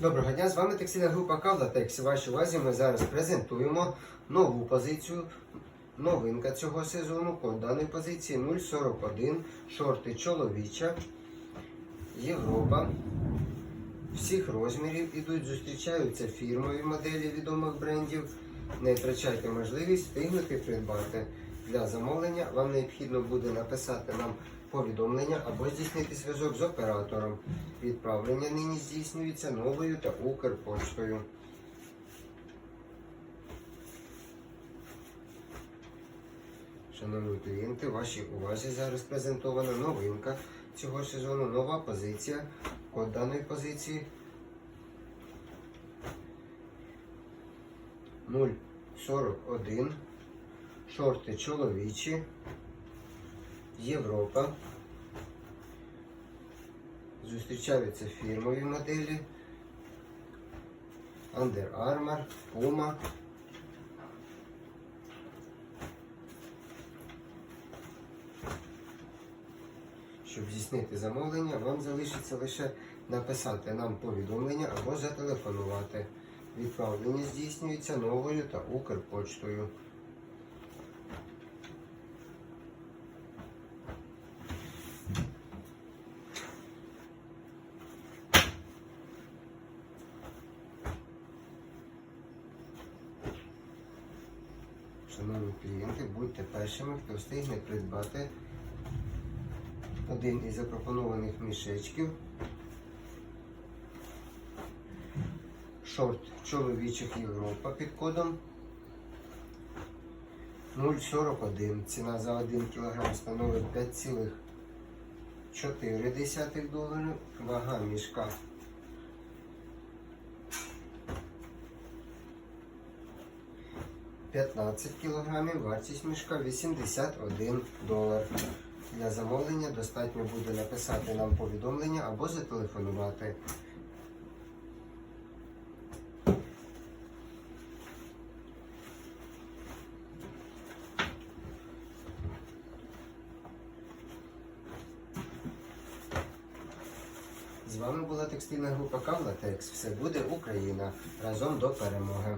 Доброго дня, з вами текстильна група Кавлатекс. Вашій увазі ми зараз презентуємо нову позицію. Новинка цього сезону код даної позиції 041, шорти чоловіча, Європа. Всіх розмірів ідуть, зустрічаються фірмові моделі відомих брендів. Не втрачайте можливість встигнути придбати. Для замовлення вам необхідно буде написати нам повідомлення або здійснити зв'язок з оператором. Відправлення нині здійснюється новою та Укрпоштою. Шановні клієнти, вашій увазі зараз презентована новинка цього сезону, нова позиція. Код даної позиції 041. Шорти чоловічі. Європа. Зустрічаються фірмові моделі. Under Armour, Puma. Щоб здійснити замовлення, вам залишиться лише написати нам повідомлення або зателефонувати. Відправлення здійснюється новою та Укрпочтою. Шановні клієнти, будьте першими, хто встигне придбати один із запропонованих мішечків. Шорт чоловічих Європа під кодом 0,41. Ціна за 1 кг становить 5,4 доларів. Вага мішка 15 кг, вартість мішка 81 долар. Для замовлення достатньо буде написати нам повідомлення або зателефонувати. З вами була текстильна група Кавлатекс. Все буде Україна. Разом до перемоги.